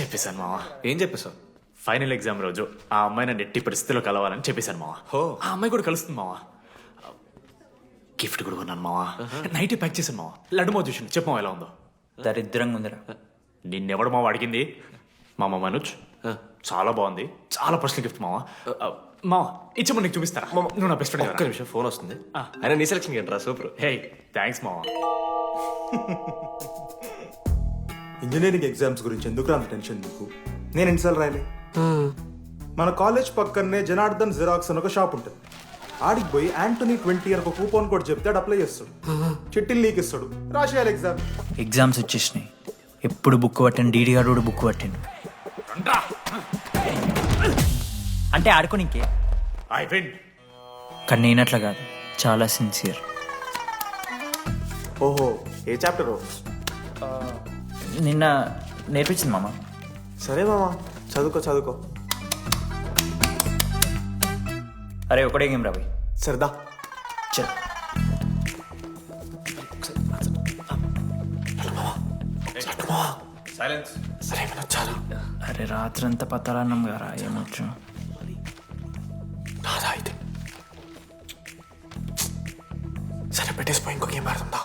చెప్పేశాను మావా. ఏం చెప్పేశావు? ఫైనల్ ఎగ్జామ్ రోజు ఆ అమ్మాయి నన్ను ఎట్టి పరిస్థితిలో కలవాలని చెప్పేశాను మావా. హో. ఆ అమ్మాయి కూడా కలుస్తుంది మావా. గిఫ్ట్ కూడా కొన్నాను మావా. నైట్ ప్యాక్ చేశాను మావా. లడ్డు మో చూసాను చెప్పు మావా ఎలా ఉందో. దరిద్రంగా ఉందిరా. నిన్నెవడు మావా అడిగింది? మామ మనోజ్. చాలా బాగుంది. చాలా పర్సనల్ గిఫ్ట్ మావా. మావా ఇచ్చమని నీకు చూపిస్తారా? నువ్వు నా బెస్ట్ ఒక్క ఫ్రెండ్ నిమిషం ఫోన్ వస్తుంది. అయినా నీ సెలక్షన్ ఏంట్రా? సూపర్. హే థ్యాంక్స్ మావా. ఇంజనీరింగ్ ఎగ్జామ్స్ గురించి ఎందుకు అంత టెన్షన్ నీకు? నేను ఎన్నిసార్లు రాయలే? మన కాలేజ్ పక్కనే జనార్దన్ జిరాక్స్ అని ఒక షాప్ ఉంటుంది. ఆడికి పోయి యాంటనీ ట్వంటీ అని ఒక కూపన్ కోడ్ చెప్తే ఆడు అప్లై చేస్తాడు. చిట్టిల్ నీకు ఇస్తాడు. రాసేయాలి ఎగ్జామ్ ఎగ్జామ్స్ వచ్చేసినాయి. ఎప్పుడు బుక్ పట్టాను డీడీ గారు కూడా బుక్ పట్టిండు. అంటే ఆడుకోనికే ఐ విన్. కానీ నేనట్లా కాదు. చాలా సిన్సియర్ ఓహో ఏ చాప్టర్ నిన్న నేర్పించింది మామ. సరే మామా చదువుకో చదువుకో. అరే ఒకటే గేమ్ రాబోయ్. సరదా చల్. సైలెన్స్. సరే చాలు. అరే రాత్రంతా పత్తాలన్నం గారా ఏమొచ్చు నాదా అయితే సరే పెట్టేసిపోయి ఇంకో గేమ్ ఆడుతుందా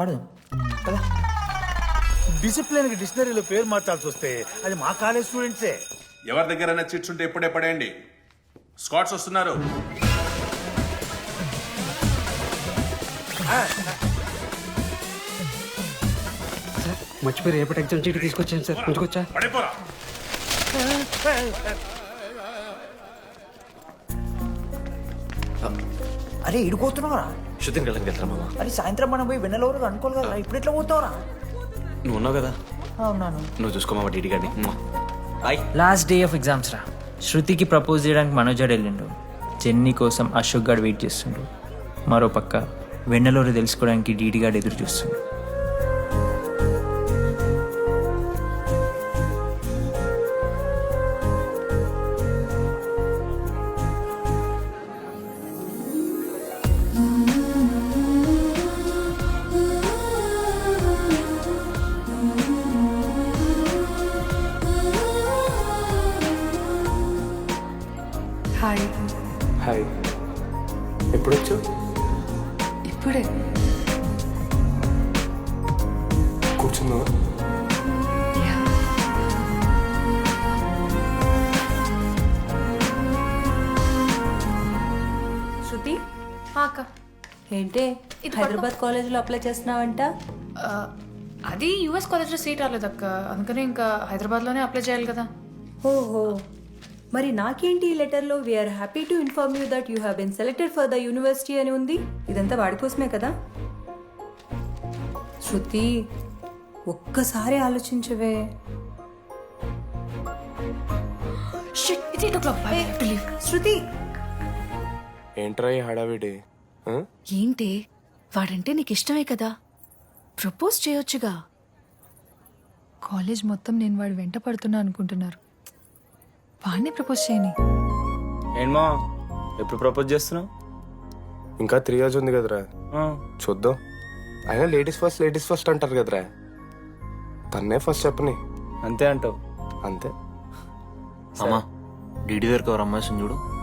ఆడు డిసిప్లిన్ డిక్షనరీలో పేరు మార్చాల్సి వస్తే అది మా కాలేజ్ స్టూడెంట్సే ఎవరి దగ్గర చిట్స్ ఉంటే ఇప్పుడే పడేయండి. స్కాట్స్ వస్తున్నారు. మర్చిపోయి రేపటి ఎగ్జామ్ చీటి తీసుకొచ్చాను సార్. ఉంచుకొచ్చా పడిపోరా. అరే ఇడిపోతున్నావురా శుద్ధిని వెళ్ళకి వెళ్తారా మామ. అరే సాయంత్రం మనం పోయి వెన్నెలవరకు అనుకోవాలి కదా ఇప్పుడు ఎట్లా పోతావురా? నువ్వు ఉన్నావు కదా? అవునాను. నువ్వు చూసుకో మామ డీడీ గారిని. Boy last day of exams రా. శృతికి ప్రపోజ్ చేయడానికి మనోజాడు వెళ్ళిండు. జెన్నీ కోసం అశోక్ గాడు వెయిట్ చేస్తుండు. మరో పక్క వెన్నెలూరు తెలుసుకోవడానికి డీడీ గాడు ఎదురు చూస్తుండు. ఇది హైదరాబాద్ కాలేజీలో అప్లై చేస్తున్నావంట? అది యుఎస్ కాలేజ్లో సీట్ రాలేదు అక్క. అందుకని ఇంకా హైదరాబాద్లోనే అప్లై చేయాలి కదా. ఓహో. మరి నాకేంటి ఈ లెటర్లో? We're happy to inform you that you have been selected for the university అని ఉంది. ఇదంతా వాడి కోసమే కదా? శృతి ఒక్కసారి ఆలోచించవే. శృతి! ఏంట్రా ఈ హడావిడి? ఏంటి? వాడంటే నీకు ఇష్టమే కదా? ప్రపోజ్ చేయొచ్చుగా. కాలేజ్ మొత్తం నేను వాడు వెంట పడుతున్నా అనుకుంటున్నారు. వాడిని ప్రపోజ్ చేయని. ఏంమా ఎప్పుడు ప్రపోజ్ చేస్తున్నావు? ఇంకా త్రీ ఇయర్స్ ఉంది కదరా. చూద్దాం. అయినా లేడీస్ ఫస్ట్ లేడీస్ ఫస్ట్ అంటారు కదరా. తన్నే ఫస్ట్ చెప్పని. అంతే అంటావు. అంతే. అమ్మా డీడీ దగ్గర ఎవరు అమ్మాయి చూడు.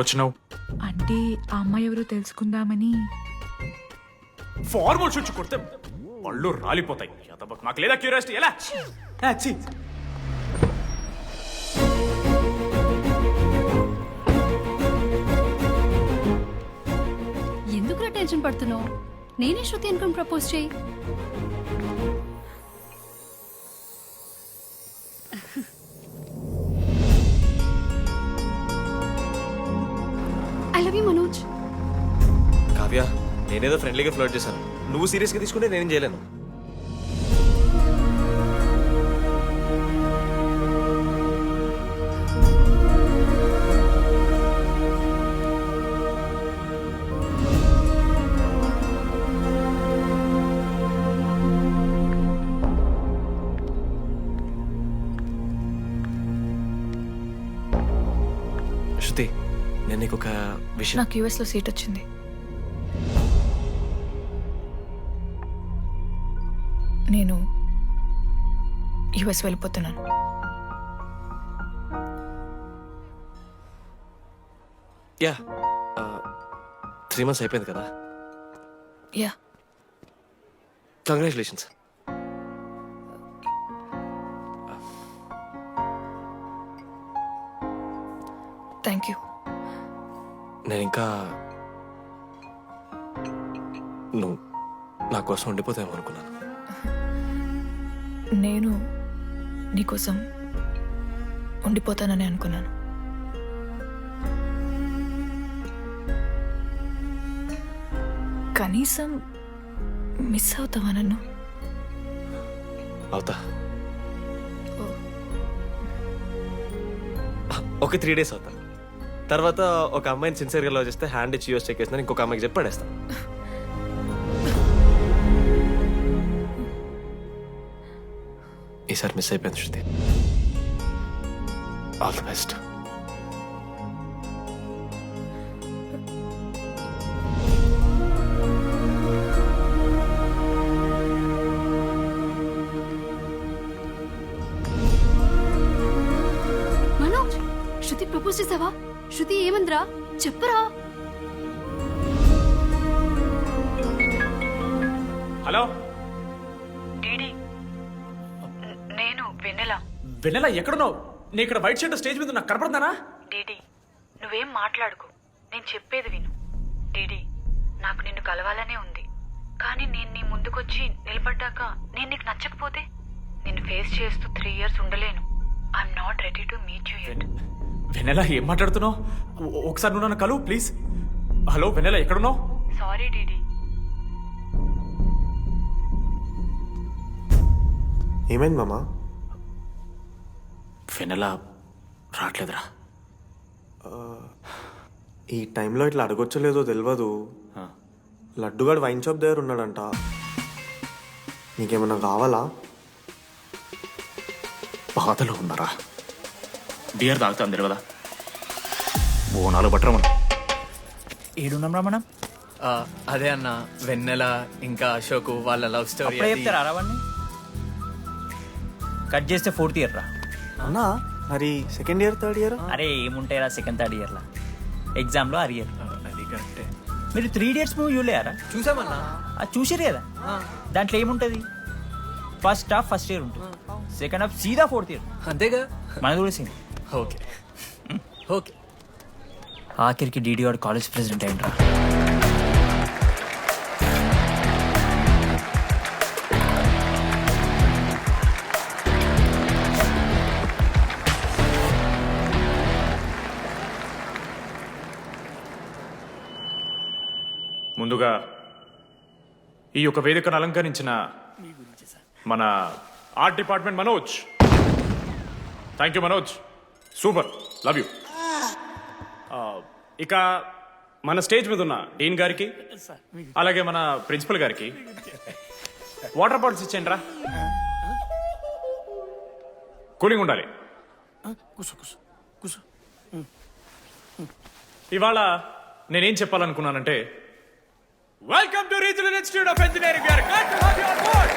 వచ్చినావు అంటే ఆ అమ్మాయి ఎవరో తెలుసుకుందామని. ఫార్మల్ షూట్ కొడితే పళ్ళు రాలిపోతాయి. మాకు లేదా క్యూరియాసిటీ? ఎలా? ఛీ. ఎందుకు టెన్షన్ పడుతున్నావు? నేనే శృతి అనుకుని ప్రపోజ్ చేయి. నేనేదో ఫ్రెండ్లీగా ఫ్లోట్ చేశాను. నువ్వు సీరియస్గా తీసుకుంటే నేనేం చేయలేను. శృతి నేను నీకు విషయం నాకు యూఎస్లో సీట్ వచ్చింది. యూఎస్ వెళ్ళిపోతున్నాను. యా త్రీ మంత్స్ అయిపోయింది కదా? యా. కంగ్రాచులేషన్స్ థ్యాంక్ యూ నేను ఇంకా నువ్వు నా కోసం ఉండిపోతాయేమో అనుకున్నాను. నేను నీకోసం ఉండిపోతానని అనుకున్నాను. కనీసం మిస్ అవుతావా నన్ను? అవుతా. ఒక త్రీ డేస్ అవుతా. తర్వాత ఒక అమ్మాయిని సిన్సియర్గా లవ్ చేస్తే హ్యాండ్ ఇచ్చి యూస్ చెక్ చేసిన ఇంకొక అమ్మాయికి చెప్పి పడేస్తా. ఈసారి మిస్ అయిపోయింది Shruti. All the best Manoj Shruti propose చేసావా? శృతి ఏమందిరా? చెప్పరా? హలో? వెన్నెల. వెన్నెల ఎక్కడున్నావు? నీ ఇక్కడ వైట్ షర్ట్ స్టేజ్ మీద నాకు కనపడుతున్నానా డీడీ నువ్వేం మాట్లాడుకో. నేను చెప్పేది విను. డీడీ నాకు నిన్ను కలవాలనే ఉంది. కానీ నేను నీ ముందుకొచ్చి నిలబడ్డాక నేను నీకు నచ్చకపోతే? నిన్ను ఫేస్ చేస్తూ త్రీ ఇయర్స్ ఉండలేను. I'm not ready to meet you yet Vennela ఏం మాట్లాడుతున్నావు? ఒకసారి నువ్వు నన్ను కలువు ప్లీజ్ హలో వెన్నెల ఎక్కడున్నావు? Sorry DD. ఏమైంది మామా? వెన్నెల రావట్లేదురా. ఈ టైంలో ఇట్లా అడగొచ్చలేదో తెలియదు లడ్డుగాడు వైన్ షాప్ దగ్గర ఉన్నాడంట. నీకేమన్నా కావాలా? బాధలో ఉన్నారా? బియర్ తాగుతాం తెలియదా బోనాలు బట్టరా మనం. ఏడున్నాం రా మనం? అదే అన్న వెన్నెల ఇంకా అశోక్ వాళ్ళ లవ్ స్టోరీ అప్పుడే చెప్తారా కట్ చేస్తే ఫోర్త్ ఇయర్ రా అన్నా మరి సెకండ్ ఇయర్ థర్డ్ ఇయర్ అరే ఏముంటాయి రా సెకండ్ థర్డ్ ఇయర్లో ఎగ్జామ్లో అరియర్ అది కరెక్టే మీరు త్రీ డేట్స్ మూవీ చూడలేరా? చూసామన్నా? అది చూసారు కదా. దాంట్లో ఏముంటుంది? ఫస్ట్ హాఫ్ ఫస్ట్ ఇయర్ ఉంటుంది. సెకండ్ హాఫ్ సీదా ఫోర్త్ ఇయర్ అంతేగా? మనది కూడా సేమ్ ఓకే. ఓకే. ఆఖరికి డీడీ వాడు కాలేజ్ ప్రెసిడెంట్ అయింట్రా ముందుగా ఈ యొక్క వేదికను అలంకరించిన మన art department Manoj. Thank you Manoj. Super love you ఇక మన స్టేజ్ మీద ఉన్న డీన్ గారికి అలాగే మన ప్రిన్సిపల్ గారికి వాటర్ బాటిల్స్ ఇచ్చేయండి రా కూలింగ్ ఉండాలి. ఇవాళ నేనేం చెప్పాలనుకున్నానంటే welcome to regional institute of engineering we're glad to have you on board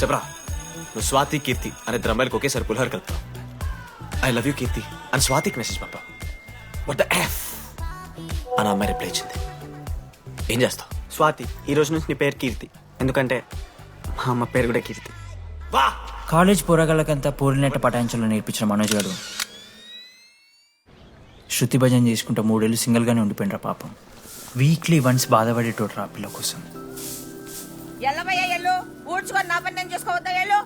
చెప్పరా నువ్వు స్వాతి కీర్తి అనే ఇద్దరు అమ్మాయిలకు ఒకేసారి పులిహోర కలుపుతావు. ఐ లవ్ యూ కీర్తి అని స్వాతికి మెసేజ్ పంపావు. వాట్ ద ఎఫ్ అని అమ్మాయి రిప్లై ఇచ్చింది ఏం చేస్తావు? స్వాతి ఈ రోజు నుంచి నీ పేరు కీర్తి. ఎందుకంటే మా అమ్మ పేరు కూడా కీర్తి. వా కాలేజ్ పోరగాళ్ళకంతా పోరినట్ట పటాయించలో నేర్పించిన మనోజ్ గారు. శృతి భజన చేసుకుంటూ మూడేళ్ళు సింగిల్గానే ఉండిపోయినరా పాపం. వీక్లీ వన్స్ బాధపడేటోడు రా పిల్ల కోసం. ఎల్లవయ్యా ఎల్లు. ఊడ్చుకొని నా పని నేను చేసుకోవద్దా ఎల్లు?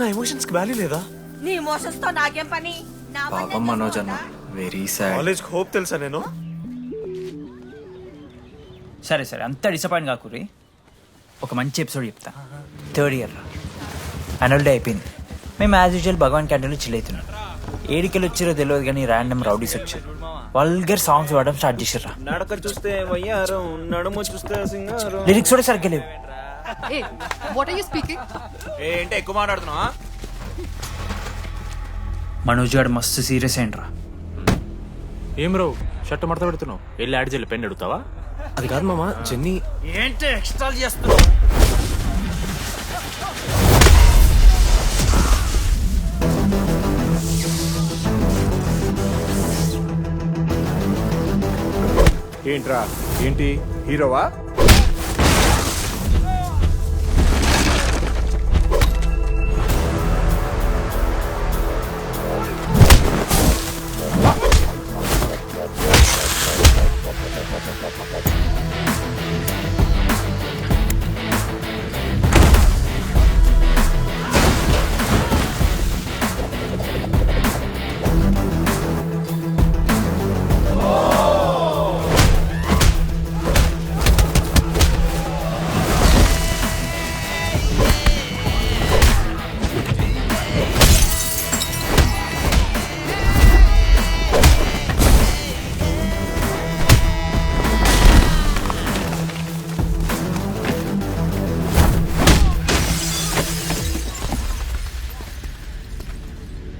నా ఎమోషన్స్కి వాల్యూ లేదా? నీ మోసన్స్తో నాకేం పని? పాపం మనోజ్ అన్న? వెరీ సాడ్ కాలేజ్కి హోప్ తెలుసా నేను? సరే సరే అంత డిసప్పాయింట్ కాకురి ఒక మంచి ఎపిసోడ్ చెప్తా. థర్డ్ ఇయర్ యాన్యువల్ డే అయిపోయింది. మేము యాజ్ యూజువల్ భగవాన్ క్యాంటీన్లో చిల్ అవుతున్నాం. ఏడికెళ్ళి వచ్చారో తెలియదు కానీ ర్యాండమ్ రౌడీస్ వచ్చారు. వల్గర్ సాంగ్స్ పాడడం స్టార్ట్ చేసిర్రా. నడక చూస్తే వయ్యారం నడుము చూస్తే సింగారం. లిరిక్స్ కూడా సరిగ్గా లేవు. ఏ వాట్ ఆర్ యు స్పీకింగ్ ఏంటి ఎక్కువ మాట్లాడుతున్నావా? మనోజ్ గారు మస్తు సీరియస్ అయిండ్రా ఏం రావు షర్ట్ మడత పెడుతున్నావు? వెళ్ళి యాడ్ చెల్లి పెన్ అడుగుతావా అది కాదు మామ జెన్నీ. ఏంటి ఎక్స్ట్రా చేస్తున్నావు? ఏంట్రా? ఏంటి? హీరోవా?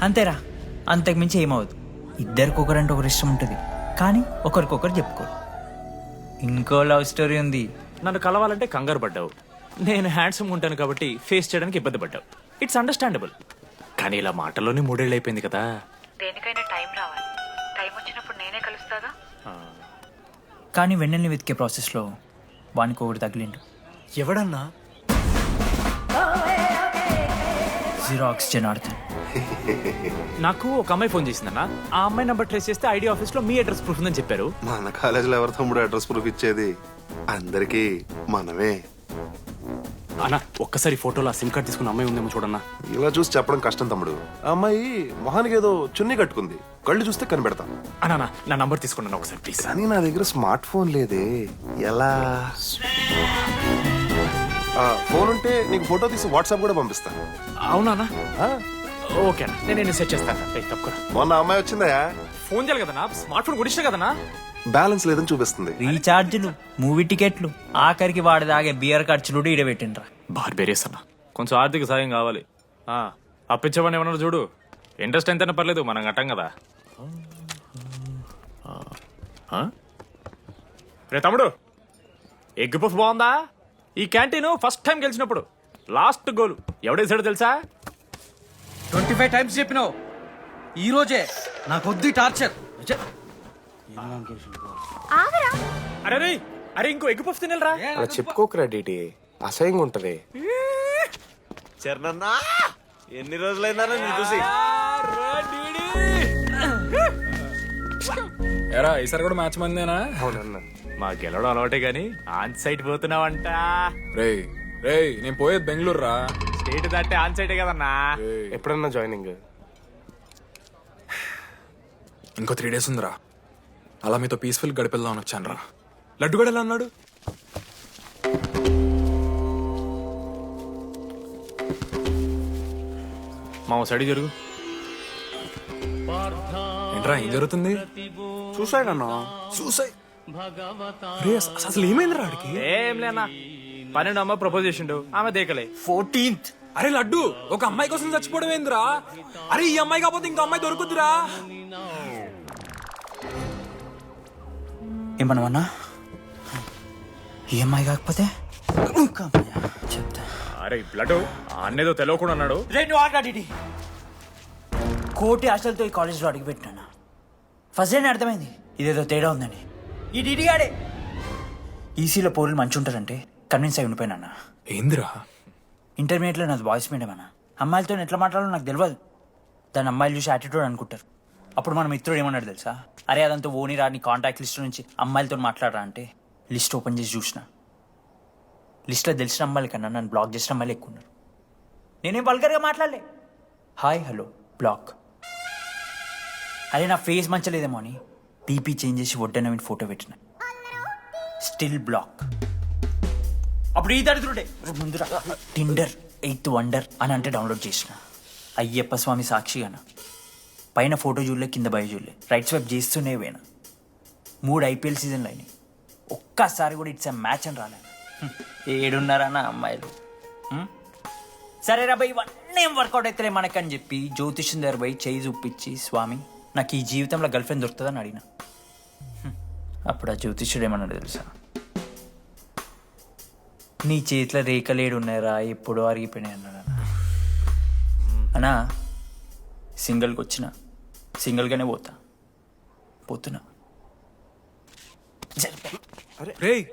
అంతేరా. అంతకుమించి ఏమవదు ఇద్దరికి ఒకరంటే ఒకరు ఇష్టం ఉంటుంది కానీ ఒకరికొకరు చెప్పుకోరు. ఇంకో లవ్ స్టోరీ ఉంది. నన్ను కలవాలంటే కంగారు పడ్డావు. నేను హ్యాండ్సమ్ ఉంటాను కాబట్టి ఫేస్ చేయడానికి ఇబ్బంది పడ్డావు. It's understandable. కానీ ఇలా మాటల్లోనే మూడేళ్ళు అయిపోయింది కదా. దేనికైనా టైం రావాలి. టైం వచ్చినప్పుడు నేనే కలుస్తాగా? కానీ వెన్నెల్ని వెతికే ప్రాసెస్లో వానికి ఒకటి తగిలిండు. ఎవడన్నా? జిరాక్స్ జనార్దన్ నాకు ఒక అమ్మాయి ఫోన్ చేసిందన్న ఆ అమ్మాయి నెంబర్ ట్రేస్ చేస్తే ఐడి ఆఫీస్లో మీ అడ్రస్ ప్రూఫ్ ఉందని చెప్పారు. మన కాలేజీలో ఎవరి తమ్ముడు అడ్రస్ ప్రూఫ్ ఇచ్చేది? అందరికీ మనమే. అన్న ఒక్కసారి ఫోటోలో సిమ్ కార్డ్ తీసుకున్న అమ్మాయి ఉందేమో చూడన్నా. ఇలా చూసి చెప్పడం కష్టం తమ్ముడు. ఆ అమ్మాయి మొహానికి ఏదో చున్నీ కట్టుకుంది. కళ్ళు చూస్తే కనిపెడతా. అన్న నా నంబర్ తీసుకున్నాను ఒకసారి ప్లీజ్ కానీ నా దగ్గర స్మార్ట్ ఫోన్ లేదే. ఎలా? ఆ, ఫోన్ ఉంటే నీకు ఫోటో తీసి వాట్సాప్ కూడా పంపిస్తా. అవునా అన్న? ఆ, ఓకే అన్న. నేను నేను సెట్ చేస్తాను ఏయ్, తప్పుకోరా. మొన్న అమ్మాయి వచ్చిందా? ఫోన్ చేయాలి కదన్నా? స్మార్ట్ ఫోన్ కొనిష్టం కదన్నా? బ్యాలెన్స్ లేదని చూపిస్తుంది. రీఛార్జ్లు మూవీ టికెట్లు ఆఖరికి వాడి దాగే బియర్ ఖర్చులు కూడా ఈడబెట్టిండ్రా. బార్బేరియస్ అన్న. కొంచెం ఆర్థిక సాయం కావాలి. ఆ, అప్పించమని ఏమన్నా చూడు? ఇంట్రెస్ట్ ఎంతైనా పర్లేదు మనం కట్టం కదా. ఆ? రే తమ్ముడు ఎగ్ పఫ్ బాగుందా? ఈ క్యాంటీన్ ఫస్ట్ టైం గెలిచినప్పుడు లాస్ట్ గోల్. ఎవడేసాడో తెలుసా? ట్వంటీ ఫైవ్ టైమ్స్ చెప్పినావు. ఈ రోజే నాకు వద్దు టార్చర్ అరే రే అరే ఇంకో ఎగ్ పఫ్ తినరా చెప్పుకోకరా డీటీ. అసహ్యంగా ఉంటది. చరణన్నా ఎన్ని రోజులైందా నేను చూసి? ఎరా ఈసారి కూడా మ్యాచ్ మందేనా? అవునన్నా. మా గెలవడం అలవాటే గాని ఆన్ సైట్ పోతున్నావంట. రే రే నేను పోయేది బెంగళూరు రా స్టేట్ దాటే ఆన్ సైటే కదన్నా. ఎప్పుడన్నా జాయినింగ్. ఇంకో త్రీ డేస్ ఉందిరా. అలా మీతో పీస్ఫుల్ గడిపెళ్దామని వచ్చాను రా లడ్డు కూడా ఎలా అన్నాడు మా సైడ్ జరుగు. ఏంట్రా ఏం జరుగుతుంది? చూసాడన్నా చూసాయి అసలు ఏమైంది రాడికి ఏం లేనా పన్నెండు అమ్మ ప్రపోజ్ చేసిండు. ఆమె దేకలే. ఫోర్టీన్త్. అరే లడ్డు ఒక అమ్మాయి కోసం చచ్చిపోవడం ఏందిరా? అరే ఈ అమ్మాయి కాకపోతే ఇంకో అమ్మాయి ఈఎంఐ కాకపోతే ఇంకా అమ్మాయా? చెప్తా. అరే బ్లడ్ అన్నేదో తెలియకుండా అన్నాడు. రెండు కోటి ఆశలతో ఈ కాలేజ్లో అడుగుపెట్టినా ఫస్ట్ డే అర్థమైంది. ఇదేదో తేడా ఉందని. ఈ డిడిగాడే ఈసీలో పౌరులు మంచి ఉంటారంటే కన్విన్స్ అయి ఉండిపోయినా ఏందిరా? ఇంటర్మీడియట్లో నాది బాయ్స్ మీడియం అన్న. అమ్మాయిలతో ఎట్లా మాట్లాడాలో నాకు తెలియదు దాని అమ్మాయిలు చూసి యాటిట్యూడ్ అనుకుంటారు. అప్పుడు మన మిత్రుడు ఏమన్నాడు తెలుసా? అరే అదంతా ఓని రాని కాంటాక్ట్ లిస్ట్ నుంచి అమ్మాయిలతో మాట్లాడరా అంటే లిస్ట్ ఓపెన్ చేసి చూసిన. లిస్ట్లో తెలిసిన అమ్మాయిల కన్నా నన్ను బ్లాక్ చేసిన అమ్మాయిలు ఎక్కువ ఉన్నారు. నేనేం వల్గర్గా మాట్లాడలే. హాయ్ హలో బ్లాక్ అరే నా ఫేస్ మంచలేదేమో అని డీపీ చేంజ్ చేసి వడ్డన ఫోటో పెట్టిన. స్టిల్ బ్లాక్ అప్పుడు ఈ దరిద్రుడే ముందు టిండర్ ఎయిత్ వండర్ అని అంటే డౌన్లోడ్ చేసిన. అయ్యప్ప స్వామి సాక్షిగాన పైన ఫోటో చూడలే కింద బయ చూడలే. రైట్ స్వైప్ చేస్తూనే పోయినా. మూడు ఐపీఎల్ సీజన్లు అయినాయి. ఒక్కసారి కూడా ఇట్స్ మ్యాచ్ అని రాలేదు హ్మ్. ఏడున్నారా అమ్మాయిలు? సరే రా ఇవన్నీ ఏం వర్కౌట్ అవుతాయి మనకని చెప్పి జ్యోతిష్యం దగ్గర పోయి చేయి చూపించి స్వామి నాకు ఈ జీవితంలో గర్ల్ ఫ్రెండ్ దొరుకుతుందని అడిగిన. అప్పుడు ఆ జ్యోతిష్యుడు ఏమన్నాడు తెలుసా? నీ చేతిలో రేఖలేడు ఉన్నాయరా ఎప్పుడు అరిగిపోయినాయి అన్నాడు అన్న. అన్నా సింగిల్కి వచ్చిన సింగిల్గానే పోతా. పోతున్నా. రేయ్